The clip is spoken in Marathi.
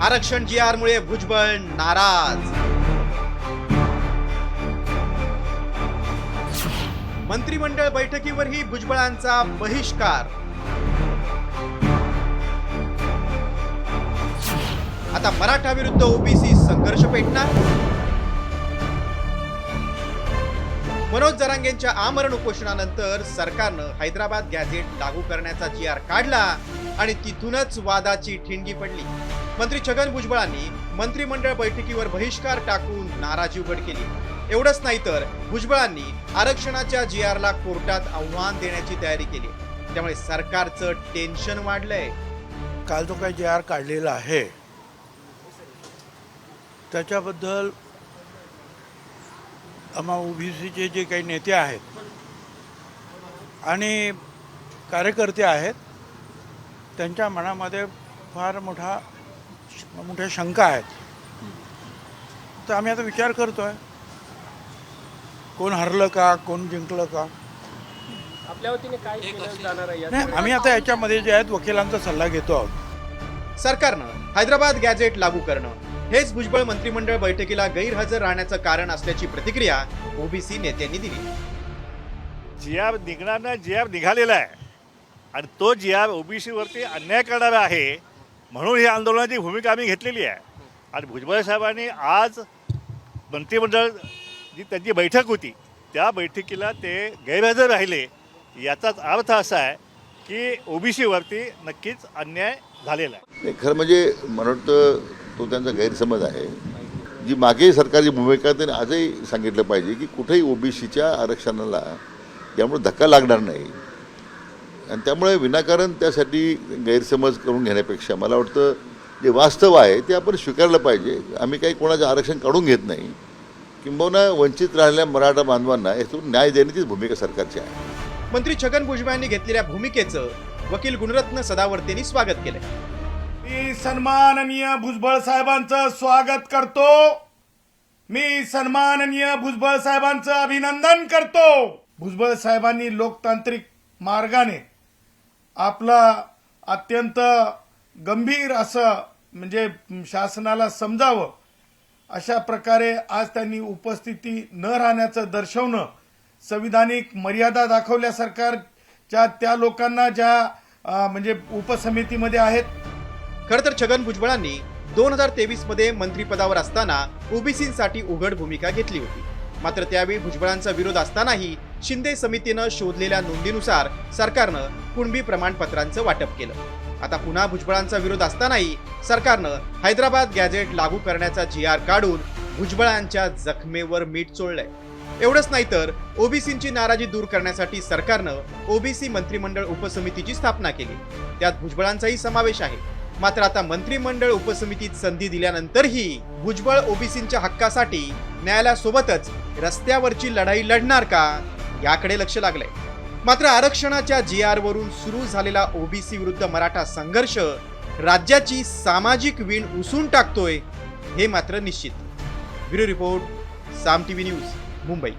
आरक्षण जी आर मुळे भुजबळ नाराज. मंत्रिमंडळ बैठकीवरही भुजबळांचा बहिष्कार. आता मराठा विरुद्ध ओबीसी संघर्ष पेटणार? मनोज जरांगेंच्या आमरण उपोषणानंतर सरकारनं हैदराबाद गॅझेट लागू करण्याचा जी आर काढला आणि तिथूनच वादाची ठिणगी पडली. मंत्री छगन भुजबळांनी मंत्रिमंडळ बैठकीवर बहिष्कार टाकून नाराजी उघड केली. एवढंच नाही तर भुजबळांनी आरक्षणाच्या जी आरला कोर्टात आव्हान देण्याची तयारी केली. त्यामुळे सरकारचं टेन्शन वाढलंय. काल जो काही जे आर काढलेला आहे त्याच्याबद्दल आम्हा ओबीसीचे जे काही नेते आहेत आणि कार्यकर्ते आहेत त्यांच्या मनामध्ये फार मोठा मोठ्या शंका आहेत. तर आम्ही आता विचार करतो आहे कोण हरलं का कोण जिंकलं का? आपल्या वतीने काय केलं जाणार आहे नाही आम्ही आता याच्यामध्ये जे आहेत वकिलांचा सल्ला घेतो आहोत. सरकारनं हैदराबाद गॅझेट लागू करणं हेच भुजबळ मंत्रिमंडळ बैठकीला गैरहजर राहण्याचं कारण असल्याची प्रतिक्रिया ओबीसी नेत्यांनी दिली. जी आर निघणार जी आर निघालेला आहे. आणि तो जी आर ओबीसीवरती अन्याय करणारा आहे म्हणून ही आंदोलनाची भूमिका आम्ही घेतलेली आहे. आणि भुजबळ साहेबांनी आज मंत्रिमंडळ जी त्यांची बैठक होती त्या बैठकीला ते गैरहजर राहिले. याचाच अर्थ असा आहे की ओबीसीवरती नक्कीच अन्याय झालेला आहे. खरं म्हणजे मला वाटतं तो त्यांचा गैरसमज आहे. जी मागे सरकारची भूमिका त्यांनी आजही सांगितलं पाहिजे की कुठेही ओबीसीच्या आरक्षणाला यामुळे धक्का लागणार नाही. आणि त्यामुळे विनाकारण त्यासाठी गैरसमज करून घेण्यापेक्षा मला वाटतं जे वास्तव आहे ते आपण स्वीकारलं पाहिजे. आम्ही काही कोणाचं आरक्षण काढून घेत नाही. किंबहुना वंचित राहिलेल्या मराठा बांधवांना यातून न्याय देण्याचीच भूमिका सरकारची आहे. मंत्री छगन भुजबळ यांनी घेतलेल्या भूमिकेचं वकील गुणरत्न सदावर्तेंनी स्वागत केलंय. मी सन्माननीय भुजबळ साहेबांचं स्वागत करतो. मी सन्माननीय भुजबळ साहेबांचं अभिनंदन करतो. भुजबळ साहेबांनी लोकतांत्रिक मार्गाने आपला अत्यंत गंभीर असं म्हणजे शासनाला समजावं अशा प्रकारे आज त्यांनी उपस्थिती न राहण्याचं दर्शवणं संविधानिक मर्यादा दाखवल्या सरकारच्या त्या लोकांना ज्या म्हणजे उपसमितीमध्ये आहेत. खरं तर छगन भुजबळांनी दोन हजार तेवीसमध्ये मंत्रिपदावर असताना ओबीसीसाठी उघड भूमिका घेतली होती. मात्र त्यावेळी भुजबळांचा विरोध असतानाही शिंदे समितीनं शोधलेल्या नोंदीनुसार सरकारनं कुणबी प्रमाणपत्रांचं वाटप केलं. आता पुन्हा भुजबळांचा विरोध असतानाही सरकारनं हैदराबाद गॅझेट लागू करण्याचा जी आर काढून भुजबळांच्या जखमेवर मीठ चोळलंय. एवढंच नाही तर ओबीसींची नाराजी दूर करण्यासाठी सरकारनं ओबीसी मंत्रिमंडळ उपसमितीची स्थापना केली. त्यात भुजबळांचाही समावेश आहे. मात्र आता मंत्रिमंडळ उपसमितीत संधी दिल्यानंतरही भुजबळ ओबीसींच्या हक्कासाठी न्यायालयासोबतच रस्त्यावरची लढाई लढणार का? याकडे लक्ष लागलंय. मात्र आरक्षणाच्या जी आर वरून सुरू झालेला ओबीसी विरुद्ध मराठा संघर्ष राज्याची सामाजिक वीण उसून टाकतोय हे मात्र निश्चित. Bureau report Saam TV news Mumbai.